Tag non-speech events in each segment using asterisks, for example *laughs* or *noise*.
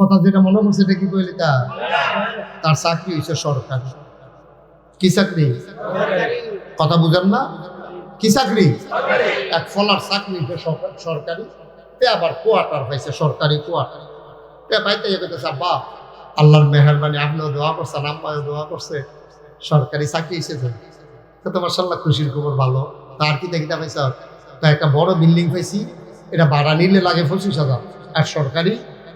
কথা যেটা মনে করছে এটা কি কইলি তা? তার চাকরি হয়েছে সরকারি। কি চাকরি? কথা বুঝেন না? কি চাকরি? এক ফলার চাকরি হয়েছে সরকারি তে আবার কোয়ার্টার পাইছে সরকারি কোয়ার্টার। তে পাইতে কইতেছে আব্বা, আল্লাহর মেহরবানি, আপনিও দোয়া করছেন, আম্মাও দোয়া করছে। সরকারি চাকরি এসেছে তো। তোমার সাল্লাহ খুশির খবর ভালো। তার কি দেখিতে পাইছ? তা একটা বড় বিল্ডিং পাইছি। এটা ভাড়া নিলে লাগে পঁচিশ হাজার। আর সরকারি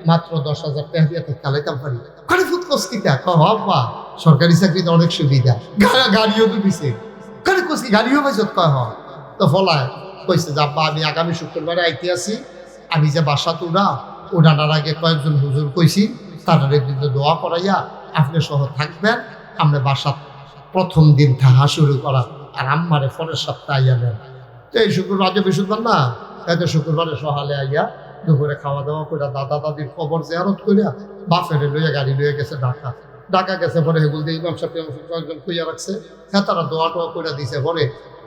মাত্র দশ হাজার টাকা দিয়ে চালাইতাম পারি খালি ফুট কস্কিটা হবা সরকারি চাকরিতে অনেক সুবিধা। গাড়িও তো দিছে। খালি কস্কি গাড়িও পাইছ কয় হ তো ফলায়। কইছে যে, আব্বা, আমি আগামী শুক্রবারে আইতে আসি। আমি যে বাসা তুরা উড়ানোর আগে কয়েকজন হুজুর কইছি তাদের কিন্তু দোয়া করাইয়া আপনি সহ থাকবেন। আমরা বাসা প্রথম দিন থাহা শুরু করা আর আম্মারে পরের সপ্তাহে আইয়া নেন। তো এই শুক্রবার আজ বৃহস্পতিবার না? এতে শুক্রবারে সহালে আইয়া দুপুরে খাওয়া দাওয়া করে দাদা দাদির কবর জেয়ারত করিয়া বাফেরে লইয়া গাড়ি লইয়া গেছে ঢাকা। ঢাকা গেছে পরে হেগুল দিয়ে ইমাম সাহেব কয়েকজন কইয়া রাখছে হ্যাঁ তারা দোয়া টোয়া করে দিছে পরে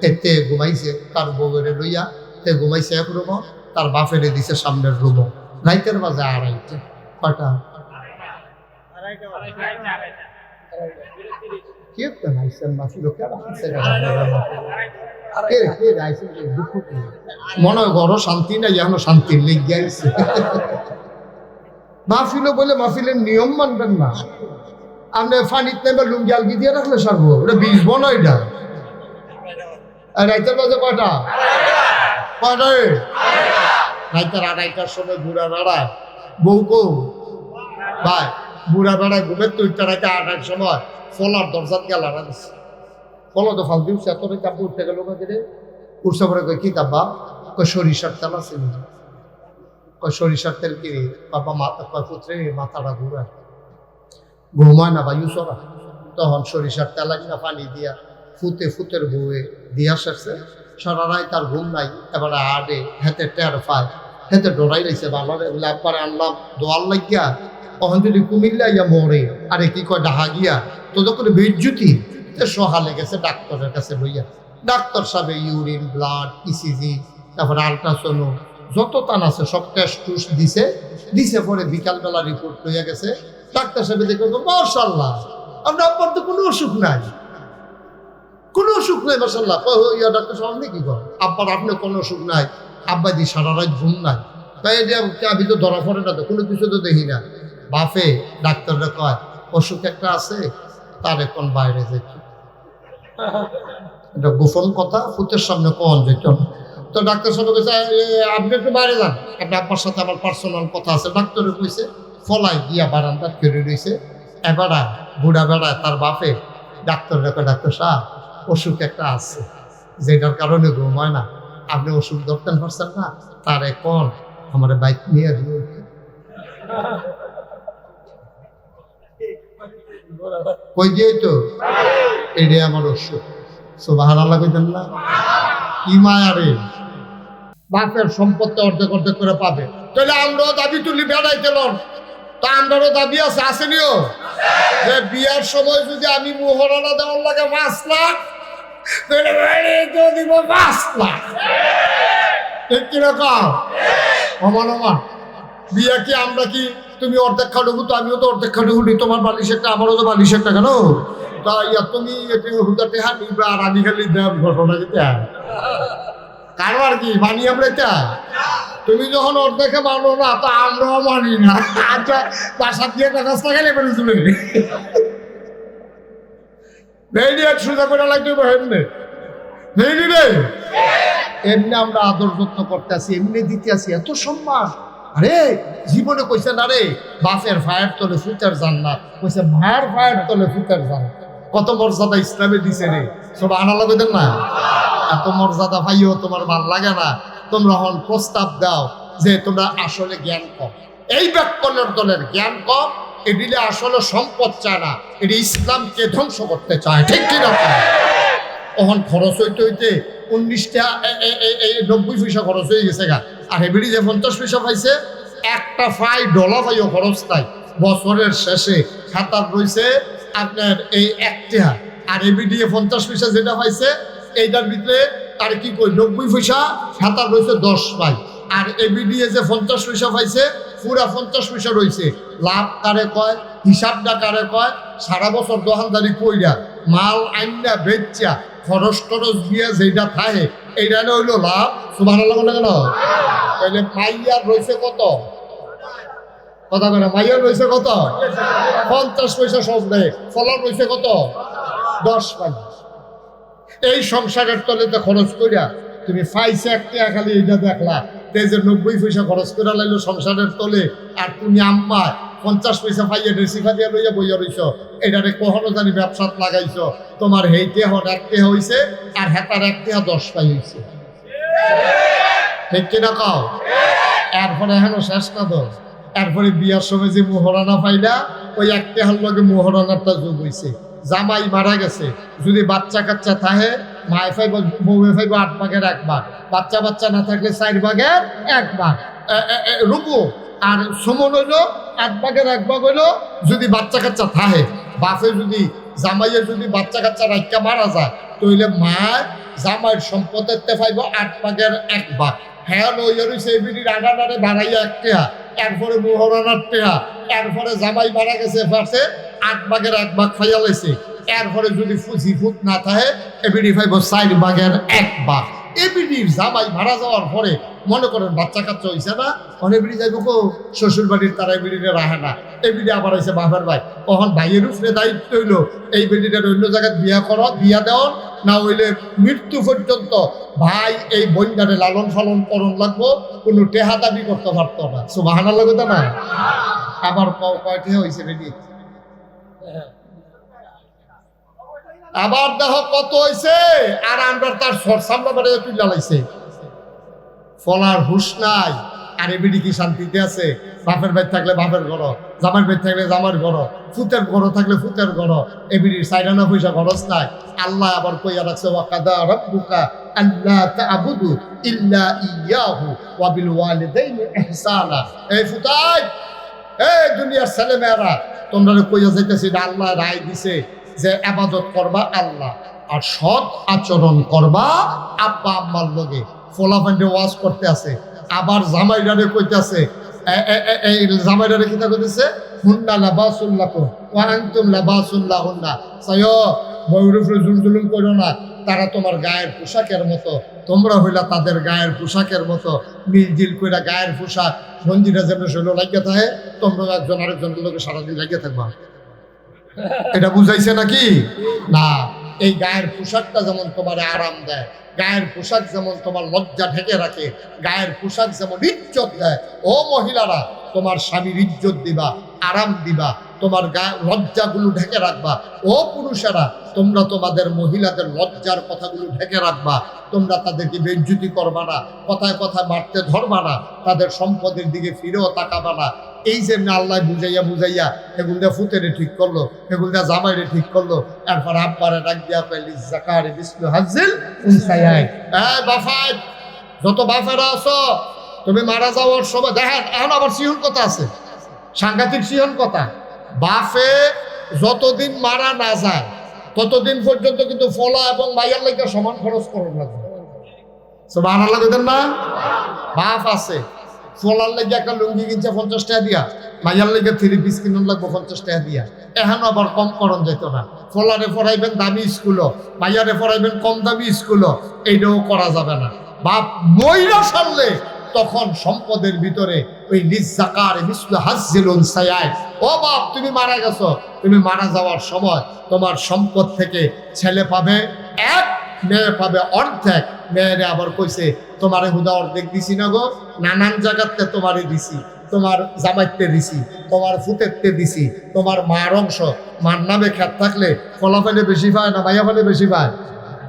এতে ঘুমাইছে, তার বউরে লইয়া তে ঘুমাইছে এক রুমো, তার বাফেরে দিছে সামনের রুমো। রাইতের বাজে আড়াইটে, কয়টা? কি একটা নাইসেন মাসি রাখছে মনে ঘর শান্তি নাই এখনও শান্তি লেগে আইছে মাহফিলও বলে মাহফিলের নিয়ম মানবেন না। আপনি ফানিত নেবে লুঙ্গি আলগি দিয়ে রাখলে সারবো ওটা বিষ বনো এটা। আর রাইতের বাজে কয়টা? কয়টা? রাইতের আড়াইটার সময় বুড়া বেড়া বউ কৌ? ভাই বুড়া বেড়া ঘুমের তুইটা রাইতে আড়াইটার সময় ফলার দরজাত গেল দিচ্ছে ফলো তো ফাল দিচ্ছে এত রে চাপ উঠতে গেল কাকে উঠছে পরে কই কি তাব্বা কই সরিষার তেল আছে? কই সরিষার তেল কি রে? বাবা মাথা কয়, পুত্রে, মাথাটা ঘুরা ঘুমায় না বায়ু সরা তখন সরিষার তেল না পানি দিয়া ফুতে ফুতের বউয়ে দিয়া সারছে। সারা রায় তার ঘুম নাই, এবারে আডে হেতে টের পায়। হেতে ডরাই রয়েছে বাবার একবারে আনলাম, দোয়াল লাগিয়া তখন যদি কুমিল্লা ইয়া মরে, আরে কি কয়, ডাহা গিয়া, তোদের করে বিদ্যুতি সহালে গেছে ডাক্তারের কাছে লইয়া। ডাক্তার সাহেব ইউরিন, ব্লাড ইসিজি তারপরে আলট্রাসোনো, যত তান আছে, সব টেস্ট টুস্ট দিছে। দিছে পরে বিকালবেলা রিপোর্ট লইয়া গেছে। ডাক্তার সাহেব দেখে মার্শাল্লাহ আমরা আপনার তো কোনো অসুখ নাই। কোনো অসুখ নাই মার্শাল্লাহ ইয়া ডাক্তার সাহেব, আপনি কি কর আব্বার, আপনার কোনো অসুখ নাই। আব্বা দি সারা রাত ঘুম নাই। তাই আমি তো ধরা পড়ে না তো, কোনো কিছু তো দেখি না। বাফে ডাক্তাররা কয়, অসুখ একটা আছে, তার এখন বাইরে যেত এটা গোপন কথা পুতের সামনে কন যেত তো ডাক্তার সাহেব কইছে আপনি একটু বাইরে যান। আপনি আপনার সাথে আমার পার্সোনাল কথা আছে। ডাক্তারে কইছে, ফলাই গিয়া বারান্দার ফিরে রয়েছে এবারা বুড়া বেড়া তার বাপে। ডাক্তার রেখে ডাক্তার সাহেব, অসুখ একটা আছে, যেটার কারণে ঘুমায় না। আপনি ওষুধ ধরতেন পারছেন না? তার এখন আমার বাইক নিয়ে দিয়ে কই তো? এটাই আমার সোবাহান আল্লাহ কি মায়া রে। বাপের সম্পত্তি অর্ধেক অর্ধেক করে পাবে। তাহলে আমরাও দাবি তুলি বেড়াইতে লন। তা আমরারও দাবি আছে, আসেনিও? যে বিয়ার সময় যদি আমি মোহরানা দেওয়ার লাগে পাঁচ লাখ তাহলে দিব পাঁচ লাখ ঠিক কীরকম অমান অমান। বিয়া কি আমরা কি তুমি অর্ধেক খাটুকু তো আমিও তো অর্ধেক খাটুকু নি। তোমার বালিশ একটা, আমারও তো বালিশ একটা কেন? তা ইয়া, তুমি এটি হুদাতে হাত নিবা, আর আমি খালি ঘটনা যেটা কারবার কি, মানি আমরা এটা? তুমি যখন অর্ধেকে মানো না, তা আমরাও মানি না। আচ্ছা বাসা দিয়ে টাকা লাগালে নেই নি এক সোজা করে লাগবে হেমনে নেই নি। রে এমনি আমরা আদর যত্ন করতে আসি, এমনি দিতে আসি, এত সম্মান। আরে, জীবনে কইছে না রে বাসের ফায়ার তলে ফুটার জান্নাত কইছে, মায়ের ফায়ার তলে ফুটার জান্নাত কত মর্যাদা ইসলামে দিছে রে। সব আনা লাগবেন না। এত মর্যাদা ভাইও তোমার ভালো লাগে না। তোমরা হন প্রস্তাব দাও যে তোমরা আসলে জ্ঞান কম। এই ব্যাকরণের দলের জ্ঞান কম এদিলে আসলে সম্পদ চায় না। এটি ইসলামকে ধ্বংস করতে চায়। ঠিক কি কিনা তখন খরচ হইতে হইতে উনিশটা নব্বই পয়সা খরচ হয়ে গেছে গা। আর হেবিডি যে পঞ্চাশ পয়সা পাইছে, একটা ফাই ডলার পাইও খরচ নাই। বছরের শেষে খাতার রয়েছে আপনার এই একটা। আর এবিডি পঞ্চাশ পয়সা যেটা পাইছে, এইটার ভিতরে আর কি কই, নব্বই পয়সা, খাতার রয়েছে দশ পাই আর এবিডিএ যে পঞ্চাশ পয়সা পাইছে, পুরা পঞ্চাশ পয়সা রয়েছে। লাভ কারে কয়, হিসাবটা কারে কয়, সারা বছর দোকানদারি কইরা মাল আইনা বেচা, খরচ টরচ দিয়ে যেটা থাকে এইটা হইল লাভ সুমান বলে কেন? তাহলে মাইয়ার রয়েছে কত? কথা বলে মাইয়ার রয়েছে কত? পঞ্চাশ পয়সা সব দেয় ফলার রয়েছে কত? দশ পয়সা এই সংসারের তলেতে খরচ করিয়া তুমি ফাইসে একটা খালি এইটা দেখলা। তে যে নব্বই পয়সা খরচ করে লাইলো সংসারের তলে, আর তুমি আম্মা পঞ্চাশ পয়সা পাইয়া রেসিফা দিয়া লইয়া বইয়া রইছ। এটারে কখনো জানি ব্যবসাত লাগাইছ। তোমার হেইতে এক টেহা হইছে আর হেতার এক টেহা দশ পাই হইছে। ঠিক কিনা কও? এরপরে এখনও শেষ না তো? এরপরে বিয়ার সময় যে মোহরানা পাইলা, ওই এক টেহার লগে মোহরানারটা যোগ হইছে। জামাই মারা গেছে। যদি বাচ্চা কাচ্চা থাকে, মায় ফাইব, বউয়ে ফাইব আট ভাগের এক ভাগ। বাচ্চা বাচ্চা না থাকলে চার ভাগের এক ভাগ। রুকু। আর সুমন হইল এক ভাগের এক ভাগ হইল যদি বাচ্চা কাচ্চা থাকে। বাসে যদি জামাইয়ের যদি বাচ্চা কাচ্চা রাখা মারা যায় তাহলে মা জামাইয়ের সম্পদের তে পাইব আট ভাগের এক ভাগ। হ্যাঁ লইয়া রইছে এবিডির আগানারে বাড়াইয়া এক টেহা এরপরে মোহরানার টেহা এরপরে জামাই মারা গেছে ফার্সে আট ভাগের এক ভাগ ফাইয়া লাইছে। এরপরে যদি ফুজি ফুট না থাকে এবিডি ফাইব চার ভাগের এক ভাগ। এবিডির জামাই মারা যাওয়ার পরে মনে করেন বাচ্চা কাচ্চা হইছে না তখন এবিডি যাইব কো শ্বশুর বাড়ির তারা এবিডিরে রাখে না। এবিডি আবার হয়েছে বাপের ভাই। তখন ভাইয়ের উপরে দায়িত্ব হইল, এই বেডিটার অন্য জায়গায় বিয়া করো, বিয়া দেওয়ার না হইলে মৃত্যু পর্যন্ত ভাই এই বন্যারে লালন পালন করণ লাগবো, কোনো টেহা দাবি করতে পারতো না। সুবাহানা লাগতো না? আবার কয়টি হয়েছে রেডি আবার দেখো কত হয়েছে আর আমরা তার সামনে বাড়ি তুলে লাইছে ফলার হুশ নাই, আর এবিডি কি শান্তিতে আছে। বাপের বাড়ি থাকলে বাপের ঘর জামার বাড়ি থাকলে জামার ঘর, ফুতের ঘর থাকলে ফুতের ঘর। এবিডির সাইডানা পয়সা খরচ নাই। আল্লাহ আবার কইয়া রাখছে, ওয়াকাদা রাব্বুকা আল্লাহ তা'বুদু ইল্লা ইয়াহু ওয়া বিল ওয়ালিদাইনি ইহসানা। এই ফুতাই, এই দুনিয়ার ছেলেমেয়েরা তোমরা কইয়া যাইতেছি আল্লাহ রায় দিছে। যে আবাদত করবা আল্লাহ। আর সৎ আচরণ করবা আব্বা আম্মার লগে। ফোলাফান্ডে ওয়াজ করতে আছে। আবার এ- এ- এ- এই জামাইডারে কিতা কইতেছে? হুন্না লাবাসুল্লাকুম ওয়া আনতুম লাবাসুল্লাহুন্না সায়ো বউর উপরে জুল জুলুম করো না। তারা তোমার গায়ের পোশাকের মতো। তোমরা হইলা তাদের গায়ের পোশাকের মতো। মিলজিল কইরা গায়ের পোশাক। গঞ্জিটা যেমন শৈল লাগিয়ে থাকে, তোমরা একজন আরেকজনের লোকে সারাদিন লাগিয়ে থাকবা। এটা বুঝাইছে নাকি? না, এই গায়ের পোশাকটা যেমন তোমার আরাম দেয়, গায়ের পোশাক যেমন তোমার লজ্জা ঢেকে রাখে, গায়ের পোশাক যেমন ইজ্জত দেয়, ও মহিলারা, তোমার স্বামীর ইজ্জত দিবা, আরাম দিবা, তোমার গায়ে লজ্জাগুলো ঢেকে রাখবা। ও পুরুষেরা, তোমরা তোমাদের মহিলাদের লজ্জার কথাগুলো ঢেকে রাখবা, তোমরা তাদেরকে বেজ্জুতি করবা না, কথায় কথায় মারতে ধরবা না, তাদের সম্পদের দিকে ফিরেও তাকাবা না। এই যে আল্লাহ বুঝাইয়া বুঝাইয়া এগুলো ফুতেরে ঠিক করল এগুলো জামাইরে ঠিক করল, এরপর আব্বারে ডাক দিয়া পেলি জাকারে বিষ্ণু হাজিল উনসায়াই। এই বাফাই, যত বাফেরা আছো, তুমি মারা যাওয়ার সময় দেখেন, এখন আবার সিহন কথা আছে, সাংঘাতিক সিহন কথা। বাফে যতদিন মারা না যায়, ততদিন পর্যন্ত কিন্তু ফলা এবং মাইয়ার লাগে সমান খরচ করার লাগবে লাগবেন না? বাপ আছে। ফলার লেগে একটা লুঙ্গি কিনছে পঞ্চাশ টাকা দিয়া। মাইয়ার লেগে থ্রি পিস কিনুন লাগবো পঞ্চাশ টাকা দিয়া। এখন আবার কম করণ যেত না। ফলারে পড়াইবেন দামি স্কুলও মাইয়ারে পড়াইবেন কম দামি স্কুলও এইটাও করা যাবে না। বাপ ময়রা সারলে তখন সম্পদের ভিতরে ওই নিজাকার ও বাপ, তুমি মারা গেছো। তুমি মারা যাওয়ার সময় তোমার সম্পদ থেকে ছেলে পাবে, এক মেয়ে পাবে অর্ধেক। মেয়েরে আবার কইছে তোমারে হুদা অর্ধেক দিছি না গো, নানান জায়গাতে তোমারে দিছি, তোমার জামাইতে দিছি, তোমার ফুতেরতে দিছি, তোমার মার অংশ, মার নামে খ্যাত থাকলে ফলাফলে বেশি পায় না মাইয়া ফলে বেশি পায়?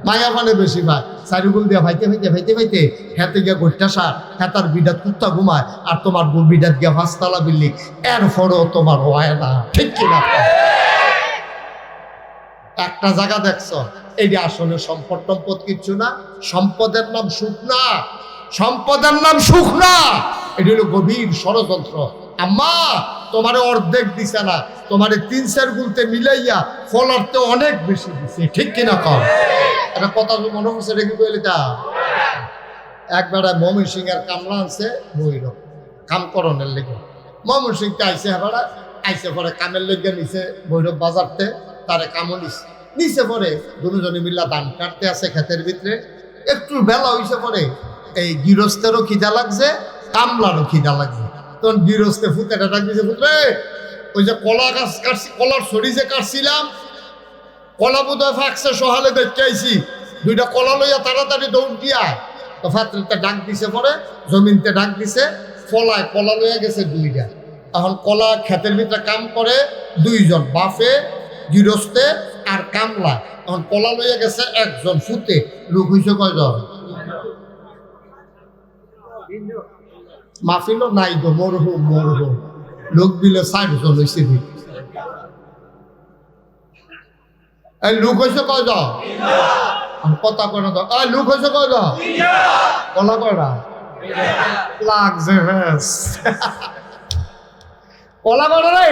মায়া ফলে বেশি পায়। চারিগুল দিয়া ভাইতে ভাইতে ভাইতে ভাইতে হ্যাতে গিয়া গোট্টা সার হ্যাতার বিডাত কুত্তা ঘুমায় আর তোমার বউ বিডাত গিয়া পাঁচতলা বিল্ডিং। এর ফলেও তোমার হয় না। ঠিক কিনা? একটা জায়গা দেখছ এইটা আসলে সম্পদ টম্পদ কিচ্ছু না, সম্পদের নাম সুখ না, সম্পদের নাম সুখ না। এটি হলো গভীর ষড়যন্ত্র। আম্মা, তোমারে অর্ধেক দিছে না, তোমারে তিন চার গুলতে মিলাইয়া ফলারতে অনেক বেশি দিছে, ঠিক কিনা কম এটা কথা মনে হচ্ছে রেখে কইলে তা? একবারে মমিন সিং এর কামলা আনছে বইরব কাম করণের লেগে। মমিন সিংকে আইসে এবারে আইসে পরে কামের লেগে নিছে বৈরব বাজারতে, তারে কামও নিছে নিচে পরে দুজনে মিল্লা ধান কাটতে আছে ক্ষেতের ভিতরে। একটু বেলা হইছে পরে এই গৃহস্থেরও খিদা লাগছে, কামলারও খিদা লাগছে। তখন গৃহস্থে ফুতেটা ডাক দিছে ফুতরে ওই যে কলা গাছ কাটছি, কলার ছড়ি যে কাটছিলাম, কলা বোধহয় ফাঁকছে, সহালে দেখতে আইছি। দুইটা কলা লইয়া তাড়াতাড়ি দৌড় দিয়া তো ফাত্রিতে ডাক দিছে পরে, জমিনতে ডাক দিছে, ফলায় কলা লইয়া গেছে দুইটা। এখন কলা ক্ষেতের ভিতরে কাম করে দুইজন বাফে, গৃহস্থে আর কামলা। এখন কলা লইয়া গেছে একজন ফুতে লোক হইছে কয়জন? মাফিল নাই গো মরহুম মরহুম লোক বিলে ষাট জন হয়েছে এই লোক হয়েছে কয়জন? কথা কয় না তো। এই লোক হয়েছে কয়জন? কলা কয়টা লাগছে বেশ কলা কয়টা রে।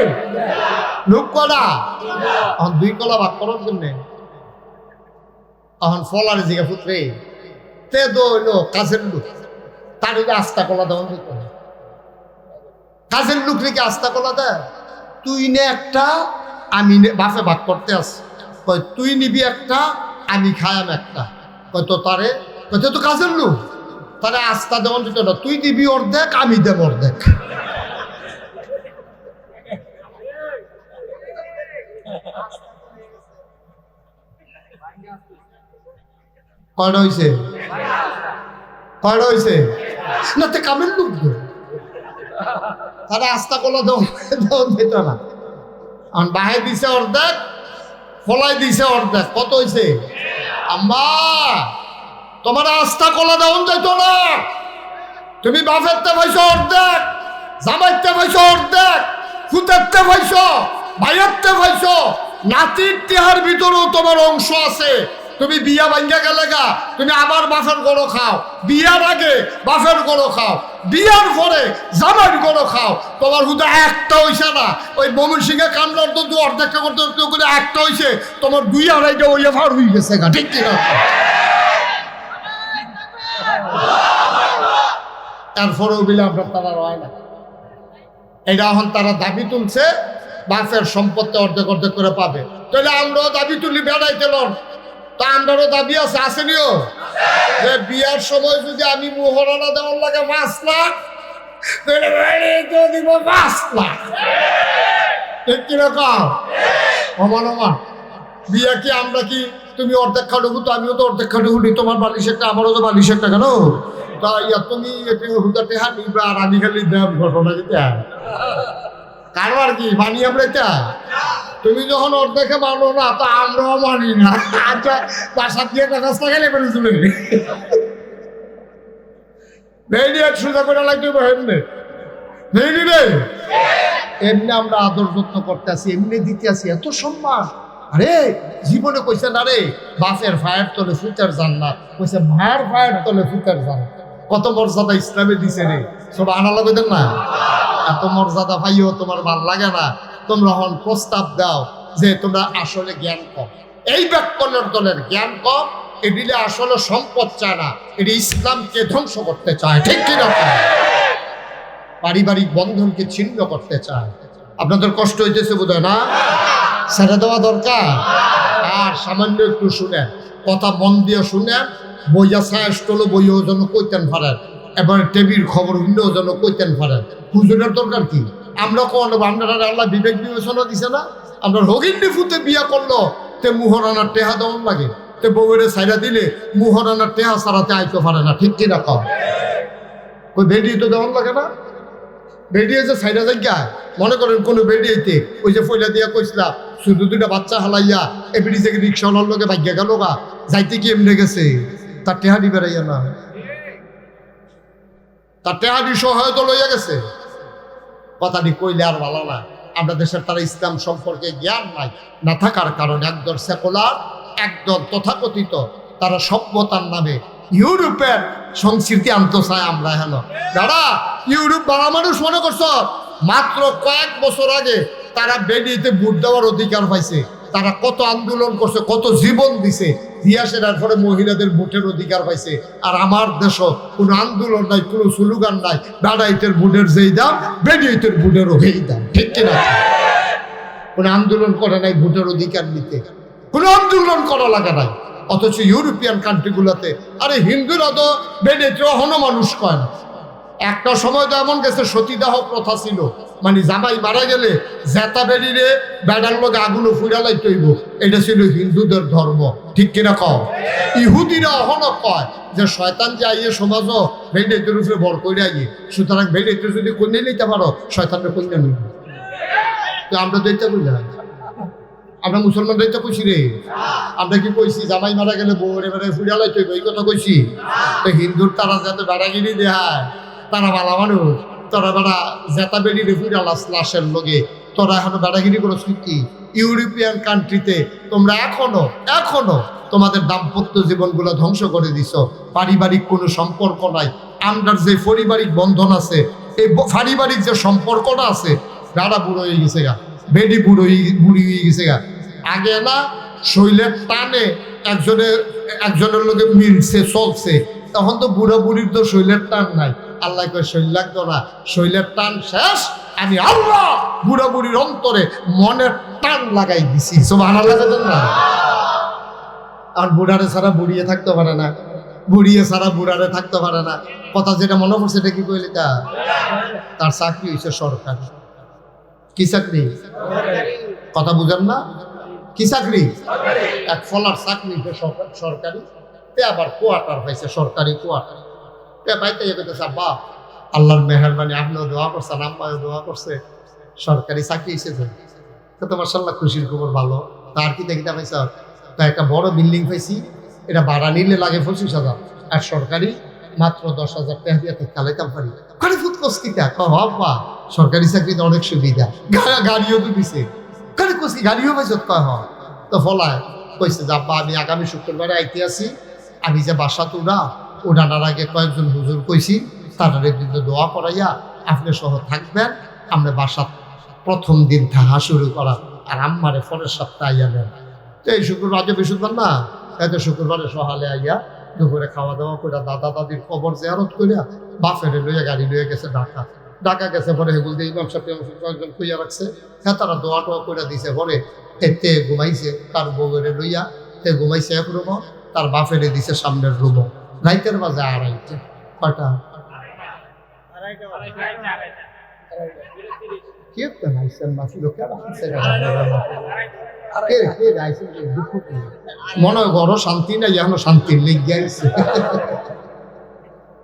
লোক কয়টা এখন দুই কলা ভাগ করার জন্য। এখন ফলার জিগা পুত্রে, তে তো হইল কাছের লোক। তার আস্তা কলা দেওয়া যেত। কাজের লোক রেখে আস্তা কলা দেয় তুই নে একটা, আমি বাপে ভাগ করতে আস। কয়, তুই নিবি একটা, আমি খায়াম একটা। কয়, তো তারে, কয়, তো কাজের লোক। তারে আস্তা দেওয়া যেত না। তুই দিবি অর্ধেক, আমি দেব অর্ধেক। কয়টা না, তে লোক তারা আস্তা কলা যেত না। বাহে দিছে অর্ধেক, ফলাই দিছে অর্ধেক। কত আম্মা, তোমার আস্তা কলা দেওয়া যেত না। তুমি বাপেরতে পাইছো অর্ধেক, জামাইতে পাইছো অর্ধেক ফুতেরতে পাইছো, ভাইয়েরতে পাইছো। নাতির টিহার ভিতরেও তোমার অংশ আছে। তুমি বিয়া ভাঙ্গা গেলে গা, তুমি আবার বাফের গরো খাও। বিয়ার আগে বাফের গরো খাও। বিয়ার পরে জামাইর গরো খাও। তোমার হুদা একটা হইছে না। ওই মমিন সিংহে কামলার তো দু অর্ধেকটা করতে করে একটা হইছে। তোমার দুই আড়াইটা ওই ভার হয়ে গেছে গা, ঠিক কিনা? তারপরেও বিলে আপনার তারা রয় না। এটা এখন তারা দাবি তুলছে বাপের সম্পত্তি অর্ধেক অর্ধেক করে পাবে। তাহলে আমরাও দাবি তুলি, বেড়াইতে লন তা আমরারও দাবি আছে, আসেনিও? যে বিয়ার সময় যদি আমি মোহরানা দেওয়ার লাগে পাঁচ লাখ, তাহলে বেড়ে দিব পাঁচ লাখ। ঠিক কীরকম অমান অমান। বিয়া কি আমরা কি তুমি অর্ধেক খাটুকু তো আমিও তো অর্ধেক খাটুকু নি, তোমার বালিশ একটা আমারও তো বালিশ একটা কেন তা ইয়া তুমি হুদাতে হাত নিবা আর আমি খালি দেব ঘটনা যেটা কারবার কি? মানি আমরা তুমি যখন অর্ধেকে মানো না, তা আমরাও মানি না। আচ্ছা বাসা দিয়ে গেলে করে রে এমনি আমরা আদর যত্ন করতে আসি এমনি দিতে আসি এত সম্মান। আরে, জীবনে কইছে না রে, বাপের ফায়ার তলে জান না। কইছে, মায়ের ফায়ার তলে ফুটার জান। কত মর্যাদা ইসলামে দিছে রে। সব আনা লাগবেন না? এত মর্যাদা পাইও, তোমার ভালো লাগে না। তোমরা হন প্রস্তাব দাও যে তোমরা আসলে জ্ঞান কম। এই ব্যাকরণের দলের জ্ঞান কম এদিলে আসলে সম্পদ চায় না। এটি ইসলামকে ধ্বংস করতে চায়, ঠিক কিনা পারিবারিক বন্ধনকে ছিন্ন করতে চায়। আপনাদের কষ্ট হইতেছে বোধ না? ছেড়ে দেওয়া দরকার। আর সামান্য একটু শুনেন, কথা মন দিয়ে শুনেন, বইয়া সায়াস টলো বইও যেন কইতেন পারেন এবার টেবির খবর যেন কইতেন পারেন। হুজুরের দরকার কি? আমরা কোন আপনারা আল্লাহ বিবেক বিবেচনা দিছে না? আমরা রোগিন্দি ফুতে বিয়া করল, তে মুহরানার টেহা দেওয়ার লাগে। তে বউয়ের সাইডা দিলে মুহরানার টেহা সারাতে আইতে পারে না, ঠিক কিনা কম? ওই ভেড়ি তো দেওয়ার লাগে না? বেরিয়ে যে সাইডা জায়গা, মনে করেন কোনো বেরিয়েতে ওই যে ফইলা দিয়া কইছিলাম শুধু দুইটা বাচ্চা হালাইয়া এবিডি থেকে রিক্সাওয়ালার লোকে ভাগ্যা গেল গা, যাইতে কি এমনি গেছে? তার টেহাডি বেড়াইয়া না তার টেহাডি সহায়তা লইয়া গেছে। কথাটি কইলে আর ভালো না। আমরা দেশের তারা ইসলাম সম্পর্কে জ্ঞান নাই, না থাকার কারণে একদল সেকুলার, একদল তথাকথিত, তারা সভ্যতার নামে ইউরোপের সংস্কৃতি আনতে চায় আমরা হেন। দাদা ইউরোপ বাংলা মানুষ মনে করছ? মাত্র কয়েক বছর আগে তারা বেডিতে ভোট দেওয়ার অধিকার পাইছে। তারা কত আন্দোলন করছে, কত জীবন দিছে সেটার পরে মহিলাদের ভোটের অধিকার পাইছে। আর আমার দেশ কোনো আন্দোলন নাই, কোনো স্লোগান নাই বেড়াইতের ভোটের যেই দাম বেডিয়েতের ভোটেরও সেই দাম, ঠিক কিনা? কোনো আন্দোলন করে নাই ভোটের অধিকার নিতে। কোনো আন্দোলন করা লাগা নাই। অথচ ইউরোপিয়ান কান্ট্রিগুলোতে আরে হিন্দুরা তো বেডেতে অহনো মানুষ কয় একটা সময় তো এমন গেছে, সতীদাহ প্রথা ছিল। মানে জামাই মারা গেলে জেতা বেরিয়ে বেড়ার লোক আগুনো ফুরালাই তৈব এটা ছিল হিন্দুদের ধর্ম। ঠিক কিনা কও? ইহুদিরা অহনো কয় যে, শয়তান যে আইয়ে সমাজও ভেডেতের উপরে বড় করে আইয়ে। সুতরাং ভেডেতে যদি কন্যা নিতে পারো, শয়তানটা কন্যা নিবে। তো আমরা তো এটা বুঝলাম আমরা মুসলমানরা এটা কইছি রে। আমরা কি কইছি, জামাই মারা গেলে বউরে বেড়ে ফুড়ালাই তুই এই কথা কইছি। তো হিন্দুর তারা যাতে বেড়াগিরি দেহায় তারা বালা মানুষ। তোরা বেড়া জেতা বেড়ি রে ফুড়ালাস লাশের লগে। তোরা এখনও বেড়াগিরি করো কি? ইউরোপিয়ান কান্ট্রিতে তোমরা এখনও এখনও তোমাদের দাম্পত্য জীবনগুলো ধ্বংস করে দিছ পারিবারিক কোনো সম্পর্ক নাই। আমরার যে পারিবারিক বন্ধন আছে, এই পারিবারিক যে সম্পর্কটা আছে গাড়া বুড়ো হয়ে গেছে গা। বেডি বুড়ো বুড়ি হয়ে গেছে গা। আগে না শৈলের টানে একজনের একজনের লোকে মিলছে, চলছে। তখন তো বুড়ো বুড়ির তো শৈলের টান নাই। আল্লাহ কয় শৈল লাগতো না শৈলের টান শেষ, আমি আল্লাহ বুড়ো বুড়ির অন্তরে মনের টান লাগাই দিছি। সব আনা না? আর বুড়ারে ছাড়া বুড়িয়ে থাকতে পারে না। বুড়িয়ে ছাড়া বুড়ারে থাকতে পারে না। কথা যেটা মনে পড়ছে এটা কি কইলি তা তার চাকরি হয়েছে সরকার। কি চাকরি? কথা বুঝেন না? কি চাকরি? এক ফলার চাকরি সরকারি। আবার কোয়ার্টার পাইছে সরকারি কোয়ার্টার। তে পাইতে কইতেছে আব্বা। আল্লাহর মেহরবানি, আপনিও দোয়া করছেন, আম্মাও দোয়া করছে। সরকারি চাকরি হিসেবে তো তোমার সাল্লাহ খুশির খবর ভালো। তার কি দেখিতে পাইছ? তা একটা বড় বিল্ডিং পাইছি। এটা ভাড়া নিলে লাগে পঁচিশ হাজার। আর সরকারি মাত্র দশ হাজার টাকা দিয়ে কালাইতাম পারি। খালি ফুট কস্কিটা বাবা সরকারি চাকরিতে অনেক সুবিধা। গাড়িও তো দিছে। খালি কস্কি গাড়িও পাইছ? কয় হ তো ফলায়, কইছে যে, আব্বা, আমি আগামী শুক্রবারে আইতে আসি। আমি যে বাসা তুলা উড়ানোর আগে কয়েকজন হুজুর কইছি তাদের কিন্তু দোয়া করাইয়া আপনি সহ থাকবেন, আমরা বাসার প্রথম দিন থাহা শুরু করা আর আম্মারে পরের সপ্তাহে আইয়া নেন। তো এই শুক্রবার আজ বৃহস্পতিবার না? এত শুক্রবারে সকালে আইয়া দুপুরে খাওয়া দাওয়া করে দাদা দাদির কবর জেয়ারত করিয়া বাফেরে লইয়া গাড়ি লইয়া গেছে ঢাকা। ঢাকা গেছে পরে হেগুল দিয়ে ইমাম সাহেব কয়েকজন কইয়া রাখছে হ্যাঁ তারা দোয়া টোয়া করে দিছে পরে এতে ঘুমাইছে, তার বউরে লইয়া তে ঘুমাইছে এক রুমো তার বাফেরে দিছে সামনের রুমো রাইতের মাঝে আড়াইতে কয়টা? কে তো মাসি? লোক কেন আছে কে কে নাইছেন কে দুঃখ কি? মনে ঘরও শান্তি নাই, এখনও শান্তি লেগে আইছে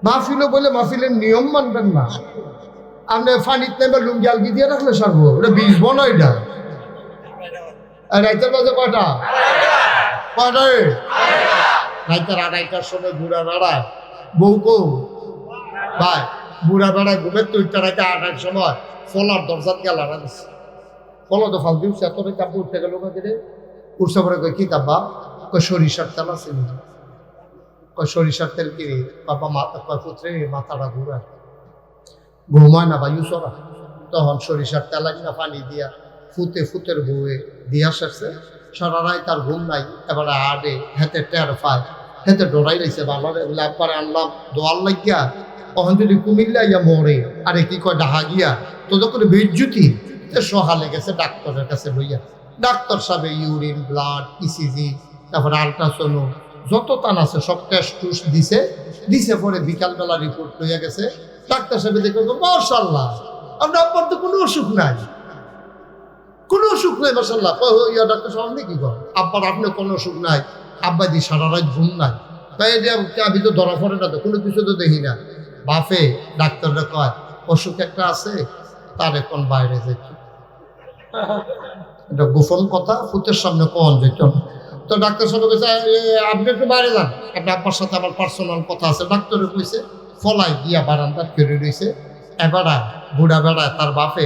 মাহফিলও বলে মাহফিলের নিয়ম মানবেন না। আপনি ফানিত নেবে লুঙ্গি আলগি দিয়ে রাখলে সারবো। ওটা বীজ বনো এটা রাইতের বাজে কয়টা? রে? রাইতের আড়াইটার সময় বুড়া বেড়ায়। বউ কৌ? ভাই, বুড়া বেড়ায় ঘুমের তো উঠতে রাইতে আড়াইটার সময় ফলার দরজাত গেল দিচ্ছে ফলো তো ফাল দিচ্ছে এত রে কাপড় উঠতে গেল কাকে উঠছে পরে কই, কি কাব্বা? কই সরিষার তেল আছে? কই সরিষার তেল কি রে? বাবা মাথা কয় পুত্রে, মাথাটা ঘুরায়। ঘুমায় না বায়ু সরা তখন সরিষার তেল না পানি দিয়া ফুতে ফুতের বউয়ে দিয়া শেষে সারা রায় তার ঘুম নাই, এবারে আডে হেতে টের পায়। হেতে ডরাই লাইছে বাবার একবারে আনলাম, দোয়াল লাগিয়া তখন যদি কুমিল্লা ইয়া মরে, আরে কি কয়, ডাহা গিয়া, তোদের করে বিদ্যুতি তে সহালে গেছে ডাক্তারের কাছে লইয়া। ডাক্তার সাহেব, ইউরিন, ব্লাড ইসিজি তারপরে আলট্রাসোনো, যত তান আছে, সব টেস্ট টুস্ট দিছে। দিছে পরে বিকালবেলা রিপোর্ট লইয়া গেছে। ডাক্তার সাহেব দেখে মার্শাল্লাহ আমরা আপনার তো কোনো অসুখ নাই। কোনো অসুখ নাই মার্শাল্লাহ ইয়া ডাক্তার সাহেব আপনি কি করেন? আব্বার আপনার কোনো অসুখ নাই। আব্বা দি সারা রাত ঘুম নাই। তাই এটা আমি তো ধরা পড়ে না তো কোনো কিছু তো দেখি না। বাফে ডাক্তাররা কয় অসুখ একটা আছে তার এখন বাইরে যেত। এটা গোপন কথা ফুতের সামনে কন যেত তো ডাক্তার সাহেব কইছে "এ, আপনি একটু বাইরে যান। আপনি আপনার সাথে আমার পার্সোনাল কথা আছে। ডাক্তারে কইছে ফলাই গিয়া বারান্দার ফিরে রয়েছে এবারা বুড়া বেড়ায় তার বাপে।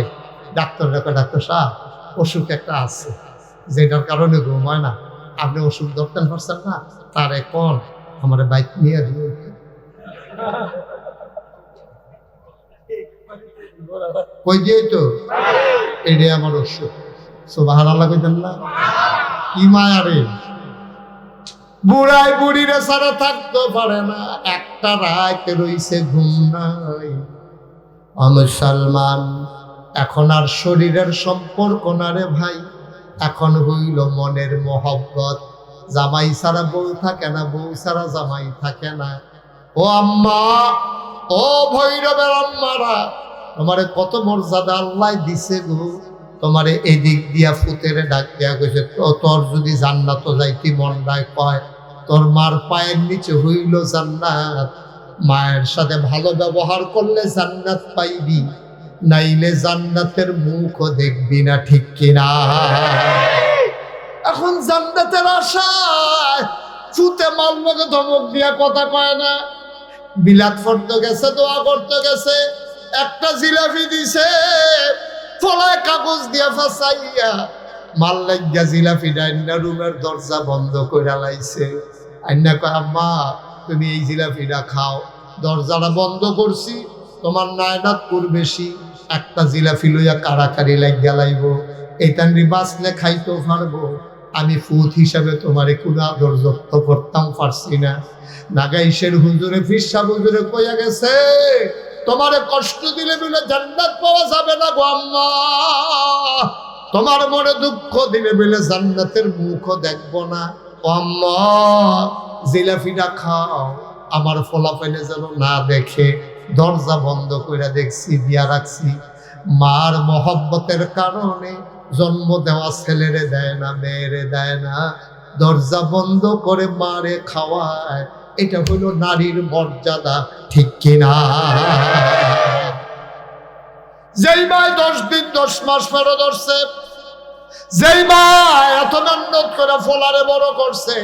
ডাক্তার ডাক্তার সাহেব অসুখ একটা আছে, যেটার কারণে ঘুমায় না। আপনি ওষুধ ধরতেন পারছেন না, তার এখন আমার বাইক নিয়ে দিয়ে কই দিয়ে তো? এটাই আমার অসুখ। আল্লাহ কইতেন না? কি মায়া রে। বুড়াই বুড়িরে সারা থাকতে পারে না, একটা রাত রইছে ঘুম নাই। মুসলমান এখন আর শরীরের সম্পর্ক না রে ভাই। এখন হইল মনের মহব্বত। জামাই ছাড়া বউ থাকে না, বউ ছাড়া জামাই থাকে না। ও আম্মা, ও ভৈরবের আম্মারা, তোমারে কত মর্যাদা আল্লাহ দিছে গো। তোমারে এদিক দিয়া ফুতেরে ডাক দিয়া গেছে তোর যদি জান্নাত যাইতি মন্ডায় কয়, তোর মার পায়ের নিচে হইল জান্নাত। মায়ের সাথে ভালো ব্যবহার করলে জান্নাত পাইবি। নাইলে জান্নাতের মুখও দেখবি না, ঠিক কিনা? এখন জান্নাতের আশায় ফুতে মালমকে ধমক দিয়া কথা কয় না। বিলাত ফর্দ গেছে, দোয়া করতে গেছে, একটা জিলাপি দিছে, ফলায় কাগজ দিয়া ফাঁসাইয়া মাল লাগিয়া জিলাপি ডাইনা রুমের দরজা বন্ধ করে লাইছে। আইনা কয়, আম্মা, তুমি এই জিলাপিটা খাও। দরজাটা বন্ধ করছি তোমার নায়নাতপুর বেশি। একটা জিলাপি লইয়া কারাকারি লাগিয়া লাইব। এইটানি বাঁচলে খাইতেও পারব আমি ফুত হিসাবে তোমারে কোনো আদর যত্ন করতাম, পারছি না। নাগাইশের হুজুরে, ফিরসা হুজুরে কইয়া গেছে, তোমারে কষ্ট দিলে বলে জান্নাত পাওয়া যাবে না গো আম্মা। তোমার মনে দুঃখ দিলে বলে জান্নাতের মুখও দেখব না। আম্মা, জিলাপিটা খাও। আমার ফলাফলে যেন না দেখে দরজা বন্ধ করে দেখছি দিয়া রাখছি। মার মহব্বতের কারণে জন্ম দেওয়া ছেলেরে দেয় না, মেয়েরে দেয় না। দরজা বন্ধ করে মারে খাওয়ায়, এটা হলো নারীর মর্যাদা, ঠিক কিনা? যেই মায় দশ দিন, দশ মাস ফেরো ধরছে, যেই মা এত মেহনত করে ফলারে বড় করছে,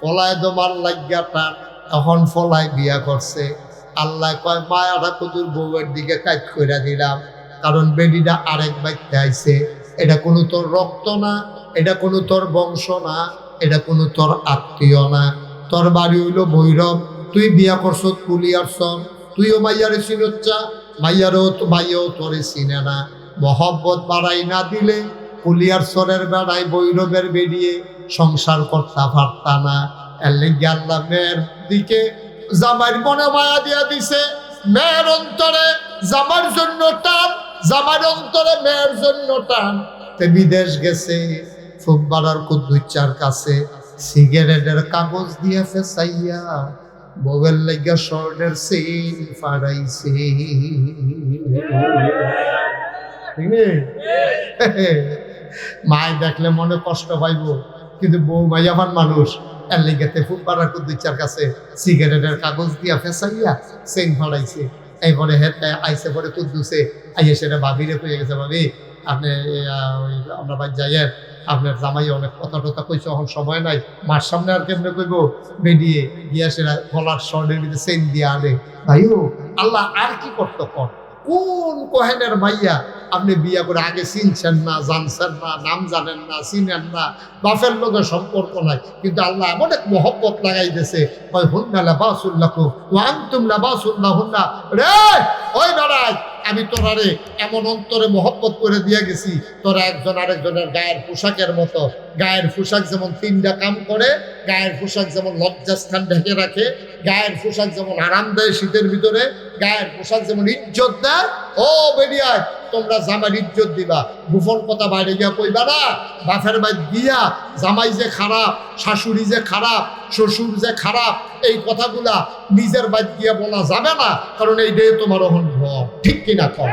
ফলায় তোমার লাগিয়া টান এখন ফলায় বিয়া করছে। আল্লাহ কয়, মায়াটা কুতুর বউয়ের দিকে কাজ করে দিলাম। কারণ বেডিটা আরেক বাচ্চা আইছে। এটা কোনো তোর রক্ত না, এটা কোনো তোর বংশ না, এটা কোনো তোর আত্মীয় না। তোর বাড়ি হইল ভৈরব, তুই বিয়া করছ কুলিয়ার সন। তুইও মাইয়ারে চিনচ্ছা মাইয়ারও তো মাইয়াও তোরে চিনে না। মহব্বত বাড়াই না দিলে কুলিয়ার সরের বেড়ায় ভৈরবের বেরিয়ে সংসার করতে পারতা না। এর লেগে মেয়ের দিকে জামাইয়ের মনে মায়া দিয়া দিছে, মেয়ের অন্তরে জামার জন্য টান জামার অন্তরে মেয়ের জন্য টান। তে বিদেশ গেছে কুদ্দুচ্চার কাছে, সিগারেটের কাগজ ফেসাইয়া ফাড়াইছে। *laughs* মায় দেখলে মনে কষ্ট পাইব, কিন্তু বউ মাইয়াবান মানুষ। এর লেগেতে ফুটপাড়ার কুদ্দুচ্চার কাছে সিগারেটের কাগজ দিয়া ফেসাইয়া সেন ফাড়াইছে এরপরে হেতে আইসে পরে কুদ্দুসে, আইয়ে সেটা ভাবিরে কয়ে গেছে ভাবি আপনি আমরা বাদ যাইয়ের আপনার জামাই অনেক কথা টথা কইছে, এখন সময় নাই। মার সামনে আর কেমনে কইব? বেরিয়ে গিয়া সেটা গলার স্বর্ণের ভিতরে সেন দিয়ে আনে। ভাইও, আল্লাহ আর কি করতো কর কোন কোহেনের মাইয়া আপনি বিয়া করে আগে চিনছেন না, জানছেন না, নাম জানেন না, চিনেন না, বাপের লোকের সম্পর্ক নাই। কিন্তু আল্লাহ এমন এক মহব্বত লাগাই দিয়েছে ওই হুন্না লাবাসুল্লাহ ও আন্তুম লাবাসুল্লাহ হুন্না রে, ওই বেড়াই আমি তোরারে এমন অন্তরে মহব্বত করে দিয়ে গেছি, তোরা একজন আরেকজনের গায়ের পোশাকের মতো। গায়ের পোশাক যেমন তিনটা কাম করে, গায়ের পোশাক যেমন লজ্জাস্থান ঢেকে রাখে, গায়ের পোশাক যেমন আরাম দেয় শীতের ভিতরে, গায়ের পোশাক যেমন ইজ্জত দেয়, ও বেরিয়ায় তোমরা জামাই ইজ্জত দিবা। গোপন কথা বাইরে গিয়া কইবা না। বাফের বাই দিয়া জামাই যে খারাপ, শাশুড়ি যে খারাপ, শ্বশুর যে খারাপ, এই কথাগুলা নিজের বাদ গিয়া বলা যাবে না। কারণ এই ডে তোমার অহন ঠিক কিনা কম